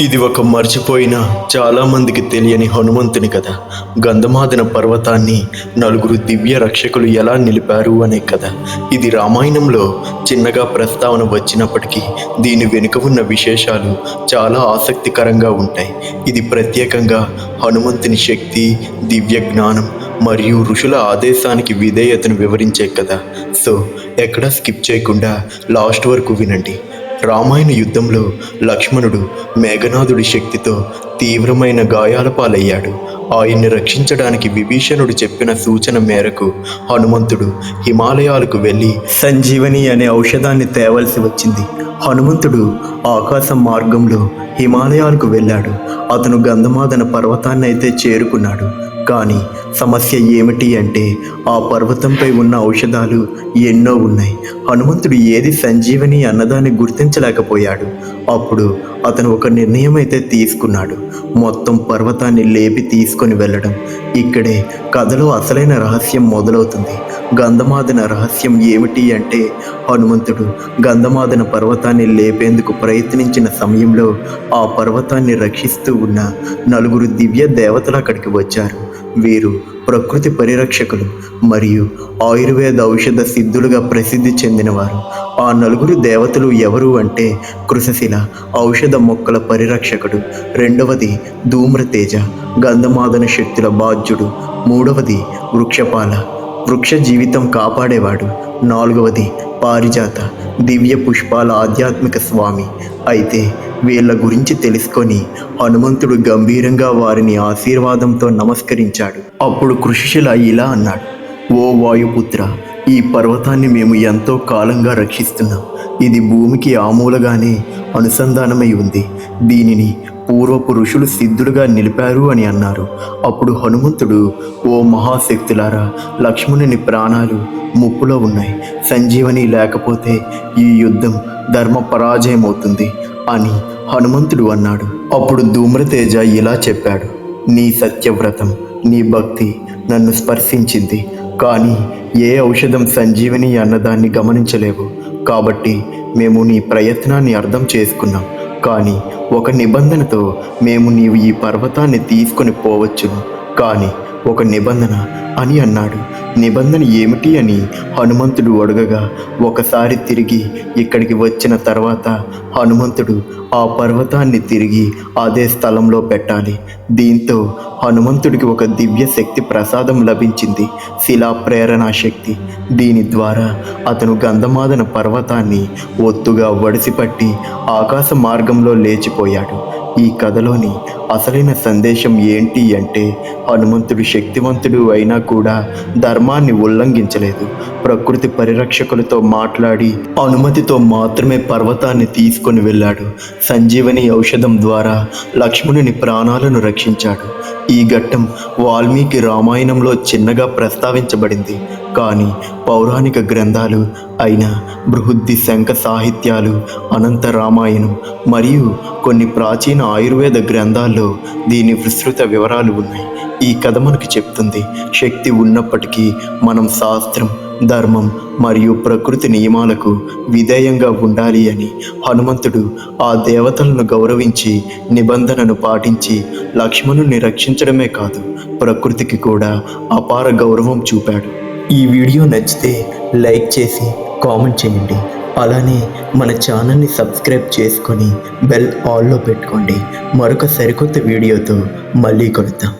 ఇది ఒక మర్చిపోయిన చాలామందికి తెలియని హనుమంతుని కథ. గంధమాదన పర్వతాన్ని నలుగురు దివ్య రక్షకులు ఎలా నిలిపారు అనే కథ. ఇది రామాయణంలో చిన్నగా ప్రస్తావన వచ్చినప్పటికీ దీని వెనుక ఉన్న విశేషాలు చాలా ఆసక్తికరంగా ఉంటాయి. ఇది ప్రత్యేకంగా హనుమంతుని శక్తి దివ్య జ్ఞానం మరియు ఋషుల ఆదేశానికి విధేయతను వివరించే కథ. సో ఎక్కడా స్కిప్ చేయకుండా లాస్ట్ వరకు వినండి. రామాయణ యుద్ధంలో లక్ష్మణుడు మేఘనాథుడి శక్తితో తీవ్రమైన గాయాల పాలయ్యాడు. ఆయన్ని రక్షించడానికి విభీషణుడు చెప్పిన సూచన మేరకు హనుమంతుడు హిమాలయాలకు వెళ్ళి సంజీవని అనే ఔషధాన్ని తేవలసి వచ్చింది. హనుమంతుడు ఆకాశ మార్గంలో హిమాలయాలకు వెళ్ళాడు. అతను గంధమాదన పర్వతాన్ని అయితే చేరుకున్నాడు. కానీ సమస్య ఏమిటి అంటే ఆ పర్వతంపై ఉన్న ఔషధాలు ఎన్నో ఉన్నాయి. హనుమంతుడు ఏది సంజీవని అన్నదాన్ని గుర్తించలేకపోయాడు. అప్పుడు అతను ఒక నిర్ణయం అయితే తీసుకున్నాడు. మొత్తం పర్వతాన్ని లేపి తీసుకొని వెళ్ళడం. ఇక్కడే కథలో అసలైన రహస్యం మొదలవుతుంది. గంధమాదన రహస్యం ఏమిటి అంటే హనుమంతుడు గంధమాదన పర్వతాన్ని లేపేందుకు ప్రయత్నించిన సమయంలో ఆ పర్వతాన్ని రక్షిస్తూ ఉన్న నలుగురు దివ్య దేవతలు అక్కడికి వచ్చారు. వీరు ప్రకృతి పరిరక్షకులు మరియు ఆయుర్వేద ఔషధ సిద్ధులుగా ప్రసిద్ధి చెందినవారు. ఆ నలుగురు దేవతలు ఎవరు అంటే కృషశిల ఔషధ మొక్కల పరిరక్షకుడు. రెండవది ధూమ్రతేజ గంధమాదన శక్తుల బాధ్యుడు. మూడవది వృక్షపాల వృక్ష జీవితం కాపాడేవాడు. నాలుగవది పారిజాత దివ్య పుష్పాల ఆధ్యాత్మిక స్వామి. అయితే వీళ్ళ గురించి తెలుసుకొని హనుమంతుడు గంభీరంగా వారిని ఆశీర్వాదంతో నమస్కరించాడు. అప్పుడు కృషిశిల ఇలా అన్నాడు ఓ వాయుపుత్ర ఈ పర్వతాన్ని మేము ఎంతో కాలంగా రక్షిస్తున్నాం. ఇది భూమికి ఆమూలగానే అనుసంధానమై ఉంది. దీనిని పూర్వపు ఋషులు సిద్ధులుగా నిలిపారు అని అన్నారు. అప్పుడు హనుమంతుడు ఓ మహాశక్తులారా లక్ష్మణుని ప్రాణాలు ముప్పులో ఉన్నాయి. సంజీవని లేకపోతే ఈ యుద్ధం ధర్మ పరాజయం అవుతుంది అని హనుమంతుడు అన్నాడు. అప్పుడు ధూమ్రతేజ ఇలా చెప్పాడు. నీ సత్యవ్రతం నీ భక్తి నన్ను స్పర్శించింది. కానీ ఏ ఔషధం సంజీవని అన్నదాన్ని గమనించలేవు. కాబట్టి మేము నీ ప్రయత్నాన్ని అర్థం చేసుకున్నాం. కానీ ఒక నిబంధనతో మేము నీవు ఈ పర్వతాన్ని తీసుకొని పోవచ్చును. కానీ ఒక నిబంధన అని అన్నాడు. నిబంధన ఏమిటి అని హనుమంతుడు అడగగా ఒకసారి తిరిగి ఇక్కడికి వచ్చిన తర్వాత హనుమంతుడు ఆ పర్వతాన్ని తిరిగి అదే స్థలంలో పెట్టాలి. దీంతో హనుమంతుడికి ఒక దివ్య శక్తి ప్రసాదం లభించింది శిలా ప్రేరణా శక్తి. దీని ద్వారా అతను గంధమాదన పర్వతాన్ని ఒత్తుగా వడిసిపట్టి ఆకాశ మార్గంలో లేచిపోయాడు. ఈ కథలోని అసలైన సందేశం ఏంటి అంటే హనుమంతుడు శక్తివంతుడు అయినా కూడా ధర్మాన్ని ఉల్లంఘించలేదు. ప్రకృతి పరిరక్షకులతో మాట్లాడి అనుమతితో మాత్రమే పర్వతాన్ని తీసుకొని వెళ్ళాడు. సంజీవని ఔషధం ద్వారా లక్ష్మణుని ప్రాణాలను రక్షించాడు. ఈ ఘట్టం వాల్మీకి రామాయణంలో చిన్నగా ప్రస్తావించబడింది. కానీ పౌరాణిక గ్రంథాలు అయిన బృహద్ది శంఖ సాహిత్యాలు అనంత రామాయణం మరియు కొన్ని ప్రాచీన ఆయుర్వేద గ్రంథాల్లో దీని విస్తృత వివరాలు ఉన్నాయి. ఈ కథ మనకు చెప్తుంది శక్తి ఉన్నప్పటికీ మనం శాస్త్రం ధర్మం మరియు ప్రకృతి నియమాలకు విధేయంగా ఉండాలి అని హనుమంతుడు ఆ దేవతలను గౌరవించి నిబంధనను పాటించి లక్ష్మణుని రక్షించడమే కాదు ప్రకృతికి కూడా అపార గౌరవం చూపాడు. ఈ వీడియో నచ్చితే లైక్ చేసి కామెంట్ చేయండి. అలానే మన ఛానల్ని సబ్స్క్రైబ్ చేసుకొని బెల్ ఆల్లో పెట్టుకోండి. మరొక సరికొత్త వీడియోతో మళ్ళీ కలుద్దాం.